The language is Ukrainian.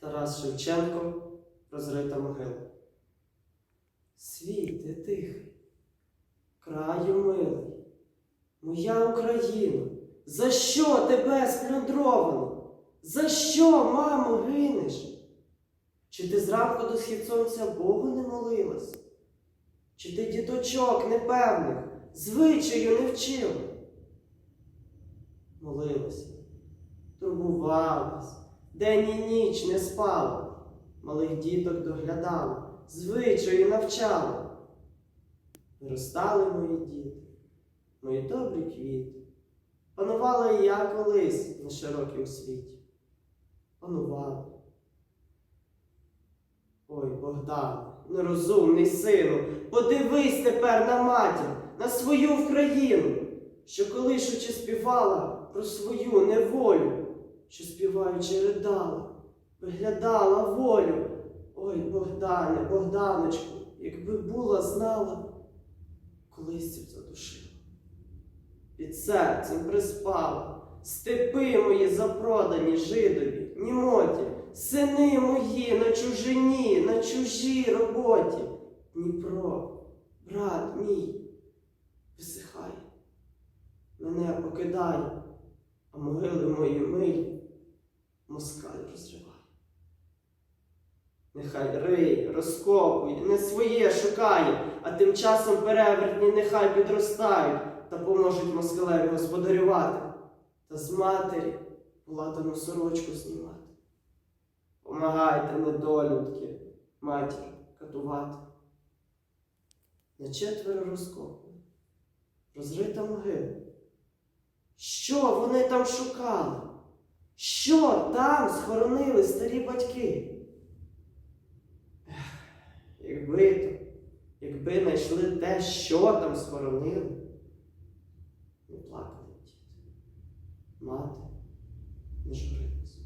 Тарас Шевченко Розрита могила. Світе тихий, краю милий, моя Україна, за що тебе сплюндровано? За що, мамо, гинеш? Чи ти зранку до схід сонця Богу не молилась? Чи ти діточок непевних, звичаю не вчила? Молилася, турбувалась, день і ніч не спала, малих діток доглядала, звичаю навчала. Виростали мої діти, мої добрі квіти. Панувала і я колись на широкім світі. Панувала. Ой, Богдан, нерозумний сину, подивись тепер на матір, на свою Україну, що колишучи співала про свою неволю, що співаючи ридала, виглядала волю. Ой, Богдане, Богданочку, якби була знала, колись задушила. Під серцем приспала, степи мої запродані жидові, німоті, сини мої на чужині, на чужій роботі. Дніпро, брат мій, висихає, мене покидає, а могили мої милі москаль розриває. Нехай риє, розкопує, не своє шукає, а тим часом перевертні нехай підростають та поможуть москалеві господарювати, та з матері владану сорочку знімати. Помагайте, недолюдки, матір катувати. На четверо розкопує, розрита могила. Що вони там шукали? Що там схоронили старі батьки? Якби то, якби знайшли те, що там схоронили, не плакали діти. Мати не журилась.